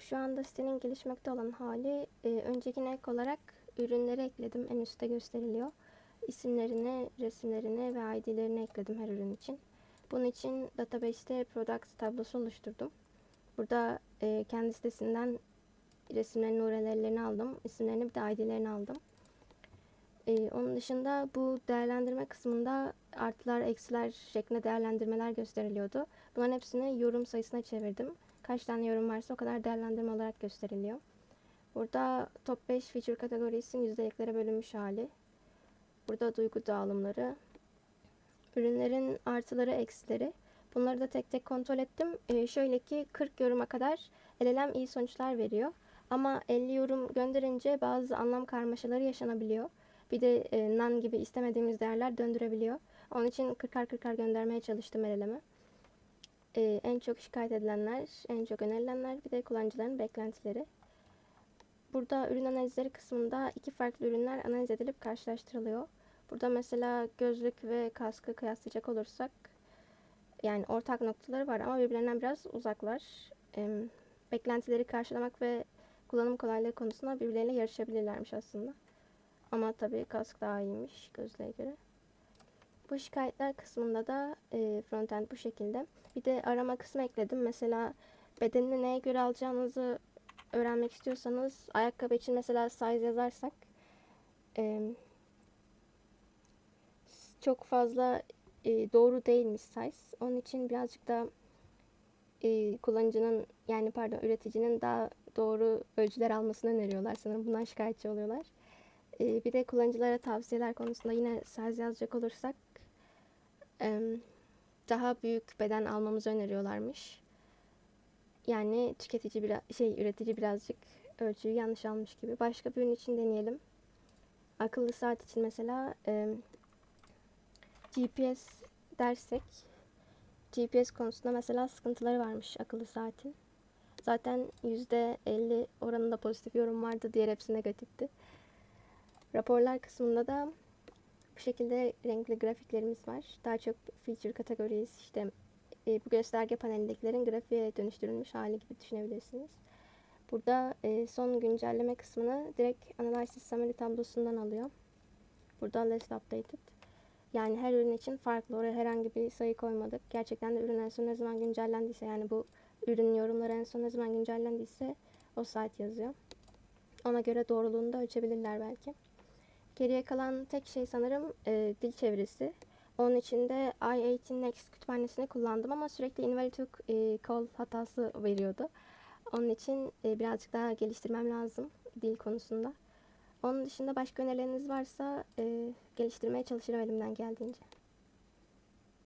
Şu anda sitenin gelişmekte olan hali e, öncekine ek olarak ürünleri ekledim. En üstte gösteriliyor. İsimlerini, resimlerini ve ID'lerini ekledim her ürün için. Bunun için database'te product tablosu oluşturdum. Burada e, kendi sitesinden resimlerini, URL'lerini aldım. İsimlerini bir de ID'lerini aldım. E, onun dışında bu değerlendirme kısmında artılar, eksiler şeklinde değerlendirmeler gösteriliyordu. Bunların hepsini yorum sayısına çevirdim. Kaç tane yorum varsa o kadar değerlendirme olarak gösteriliyor. Burada top 5 feature kategorisinin yüzdeliklere bölünmüş hali. Burada duygu dağılımları. Ürünlerin artıları, eksileri. Bunları da tek tek kontrol ettim. Ee, şöyle ki 40 yoruma kadar LLM iyi sonuçlar veriyor. Ama 50 yorum gönderince bazı anlam karmaşaları yaşanabiliyor. Bir de e, none gibi istemediğimiz değerler döndürebiliyor. Onun için 40'ar 40'ar göndermeye çalıştım LLM'e. Ee, en çok şikayet edilenler, en çok önerilenler, bir de kullanıcıların beklentileri. Burada ürün analizleri kısmında iki farklı ürünler analiz edilip karşılaştırılıyor. Burada mesela gözlük ve kaskı kıyaslayacak olursak yani ortak noktaları var ama birbirlerinden biraz uzaklar. Ee, beklentileri karşılamak ve kullanım kolaylığı konusunda birbirleriyle yarışabilirlermiş aslında. Ama tabii kask daha iyiymiş gözlüğe göre. Bu şikayetler kısmında da e, frontend bu şekilde. Bir de arama kısmı ekledim. Mesela bedenini neye göre alacağınızı öğrenmek istiyorsanız ayakkabı için mesela size yazarsak e, çok fazla e, doğru değilmiş size. Onun için birazcık da e, kullanıcının yani pardon üreticinin daha doğru ölçüler almasını öneriyorlar. Sanırım bundan şikayetçi oluyorlar. E, bir de kullanıcılara tavsiyeler konusunda yine size yazacak olursak daha büyük beden almamızı öneriyorlarmış. Yani tüketici biraz şey üretici birazcık ölçüyü yanlış almış gibi. Başka bir ürün için deneyelim. Akıllı saat için mesela GPS dersek GPS konusunda mesela sıkıntıları varmış akıllı saatin. Zaten %50 oranında pozitif yorum vardı. Diğer hepsi negatifti. Raporlar kısmında da bu şekilde renkli grafiklerimiz var. Daha çok feature kategoriyiz. İşte e, bu gösterge panelindekilerin grafiğe dönüştürülmüş hali gibi düşünebilirsiniz. Burada e, son güncelleme kısmını direkt Analysis Summary tablosundan alıyor. Burada Last Updated. Yani her ürün için farklı. Oraya herhangi bir sayı koymadık. Gerçekten de ürün en son ne zaman güncellendiyse yani bu ürün yorumları en son ne zaman güncellendiyse o saat yazıyor. Ona göre doğruluğunu da ölçebilirler belki. Geriye kalan tek şey sanırım e, dil çevirisi. Onun için de i18 Next kütüphanesini kullandım ama sürekli invalid hook e, call hatası veriyordu. Onun için e, birazcık daha geliştirmem lazım dil konusunda. Onun dışında başka önerileriniz varsa e, geliştirmeye çalışırım elimden geldiğince.